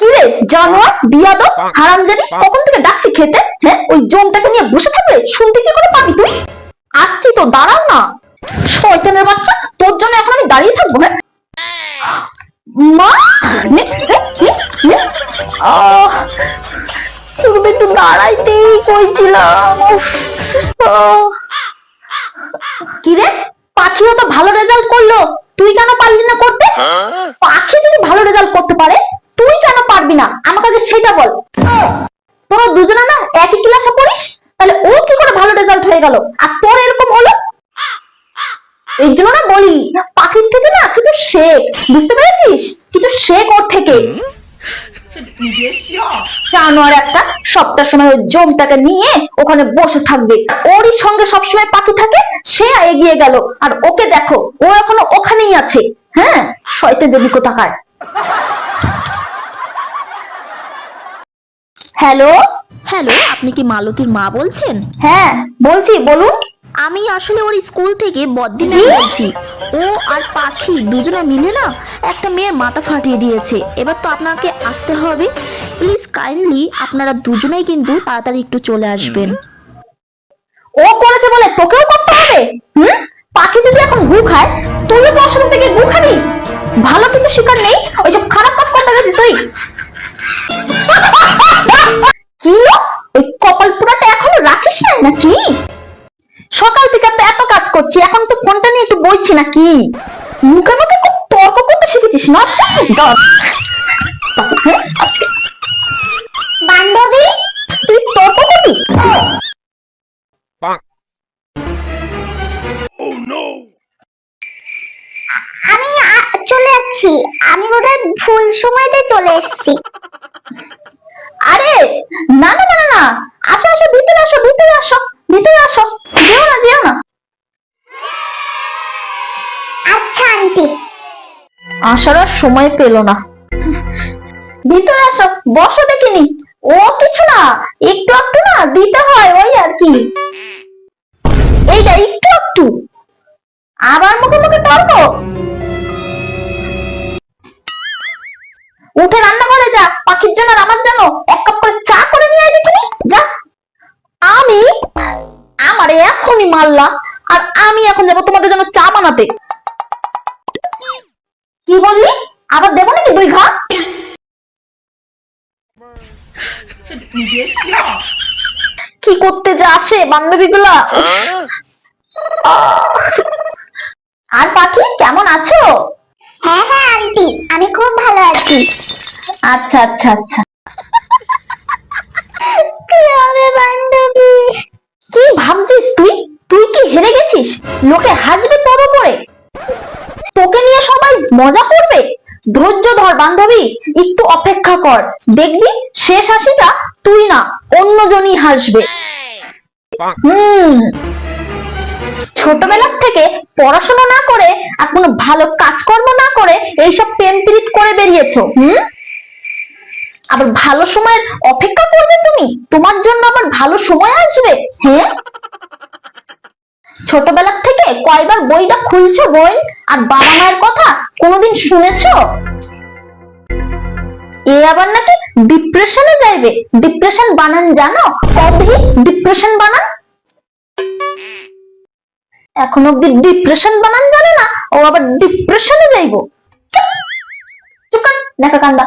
কি রে জানোয়ার বিয়াদব হারামজাদি কখন থেকে ডাকছি খেতে? হ্যাঁ ওই জমটাকে নিয়ে বসে থাকবে শুনতে কি করে পাবি তুই? আসছি তো দাঁড়াও না। শয়তানের বাচ্চা তোর জন্য এখন আমি দাঁড়িয়ে থাকব হ্যাঁ? মা নে। আহ, শুধু একটু দাঁড়াইতেই কইছিলাম উফ, আহ। কি রে পাখিও তো ভালো রেজাল্ট করল। তুই কেন পারলি না করতে? পাখি যদি ভালো রেজাল্ট করতে পারে হলো? আর তোর এরকম হলো? এই জন্য না বলি পাখির থেকে না কিছু শেখ, বুঝতে পেরেছিস? কিছু শেখ ওর থেকে। জানোয়ার একটা সবটার সময় ওই জমটাকে নিয়ে ওখানে বসে থাকবে। ওরই সঙ্গে সবসময় পাখি থাকে, সে এগিয়ে গেল। আর ওকে দেখো, ও এখনও ওখানেই আছে। হ্যাঁ? শয়তে দেবী কোথাকার? হ্যালো? হ্যালো আপনি কি মালতীর মা বলছেন? হ্যাঁ বলছি বলুন। আমি আসলে ওর স্কুল থেকে বদিনে বলছি। ও আর পাখি দুজনে মিলে না একটা মেয়ের মাথা ফাটিয়ে দিয়েছে। এবার তো আপনাকে আসতে হবে। প্লিজ কাইন্ডলি আপনারা দুজনেই কিন্তু তাড়াতাড়ি একটু চলে আসবেন। ও করেছে বলে তোকেও করতে হবে? করছি এখন তো ফোনটা নিয়ে একটু বইছি নাকি? মুখে মুখে খুব তর্ক করতে শিখেছিস না। হ্যাঁ, বান্ধবী তুই তর্ক করবি? আমি চলে যাচ্ছি। আমি বোধহয় ভুল সময়তে চলে এসেছি। আরে না না না না না। আসো আসো ভিতরে আসো ভিতরে আসো ভিতরে আসো যেও না যেও না আন্টি আসার আর সময় পেল না। ভিতরে আসো, বসো দেখিনি। ও কিছু না, একটু একটু না দিতে হয় ওই আর কি। এইটা একটু একটু। আবার মুখে মুখে তর্ক উঠে রান্না করে যা, পাখির জন্য আর আমার জন্য। এক কাপ করে চা করে নিয়ে আয় দেখিনি। যা। আমি, আমার এখনই মারলা, আর আমি এখন যাব তোমাদের জন্য চা বানাতে। কি বললি? আবার দেবো নাকি দুই ঘর? কি করতে যা আসে বান্ধবী গুলা আর পাখি কেমন আছো? হ্যাঁ হ্যাঁ আন্টি আমি খুব ভালো আছি। আচ্ছা আচ্ছা আচ্ছা। কি কি ভাবছিস তুই? তুই কি হেরে গেছিস? লোকে হাসবে মজা করবে? ধৈর্য ধর, বান্ধবী, একটু অপেক্ষা কর। দেখবি, শেষ হাসিটা তুই না, অন্যজনই হাসবে। ছোটবেলার থেকে পড়াশোনা না করে আর কোনো ভালো কাজকর্ম না করে এইসব প্রেম প্রীত করে বেরিয়েছো, হুম? আবার ভালো সময়ের অপেক্ষা করবে তুমি? তোমার জন্য আবার ভালো সময় আসবে হ্যাঁ? ছোটবেলার থেকে কয়বার বইটা খুলছো বই আর বাবা মায়ের কথা কোনোদিন শুনেছো? এ আবার নাকি ডিপ্রেশনে যাইবে। ডিপ্রেশন বানান, জানো? কবে ডিপ্রেশন বানান? এখন অব্দি ডিপ্রেশন বানান জানে না, ও আবার ডিপ্রেশনে যাইবো। দেখা কান্দা